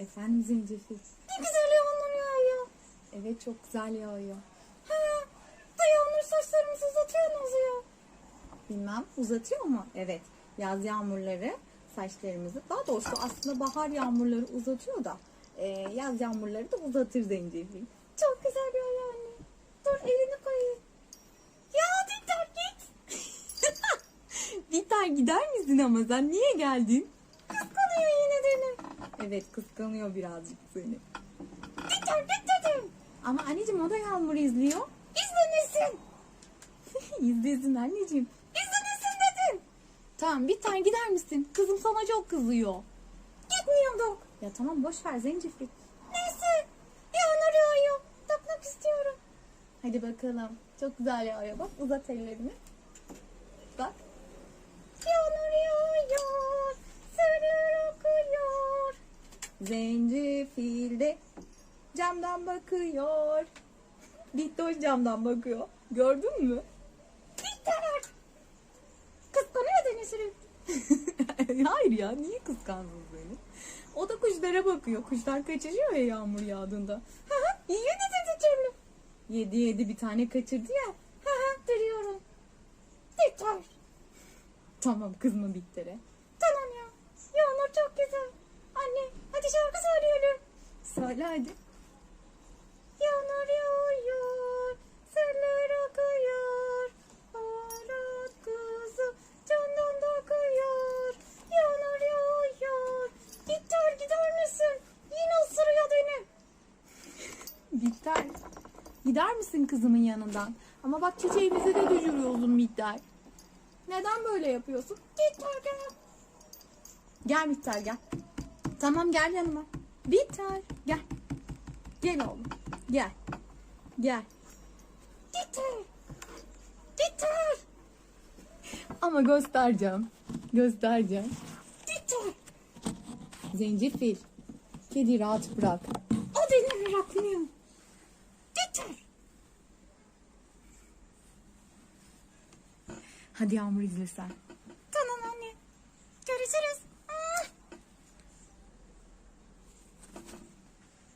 Efendim zencefil. Ne güzel yağmur yağıyor. Evet çok güzel yağıyor. Ha, da yağmur saçlarımızı uzatıyorsunuz ya. Bilmem uzatıyor mu? Evet. Yaz yağmurları saçlarımızı daha doğrusu aslında bahar yağmurları uzatıyor da e, yaz yağmurları da uzatır zencefil. Çok güzel yağıyor anne. Dur elini koyayım. Ya Dikter git. Biter gider misin ama sen niye geldin? Evet kıskanıyor birazcık seni. Git dedim. Ama anneciğim o da yağmur izliyor. İzlemesin. İzlesin anneciğim. İzlemesin dedim. Tamam Biter gider misin? Kızım sana çok kızıyor. Gitmiyorduk. Ya tamam boş ver zencefil. Neyse. Yağmur yağıyor. Takmak istiyorum. Hadi bakalım. Çok güzel yağıyor. Bak uzat ellerini. Bak. Zencefil de camdan bakıyor. Bittoş camdan bakıyor. Gördün mü? Dikter. Kıskanıyor sürekli. Hayır ya niye kıskandın beni? O da kuşlara bakıyor. Kuşlar kaçırıyor ya yağmur yağdığında. Yiyor dedi türlü. Yedi yedi bir tane kaçırdı ya. Duruyorum. Dikter. Tamam kızma Bitter'e. Tamam ya. Yağmur çok güzel. Anne hadi şarkı söyleyelim. Söyle hadi. Yağmur yağıyor. Seller akıyor. Arat kızı candan bakıyor. Yağmur yağıyor. Dikter gider misin? Yine ısırıyor beni. Bitter. Gider misin kızımın yanından? Ama bak çiçeğimizi de düşürüyorsun Bitter. Neden böyle yapıyorsun? Dikter gel. Gel Bitter gel. Tamam gel yanıma. Bitter gel. Gel oğlum. Gel. Gel. Dikter. Dikter. Ama göstereceğim. Göstereceğim. Dikter. Zencefil. Kedi rahat bırak. O beni meraklıyor. Dikter. Hadi Yağmur izle sen.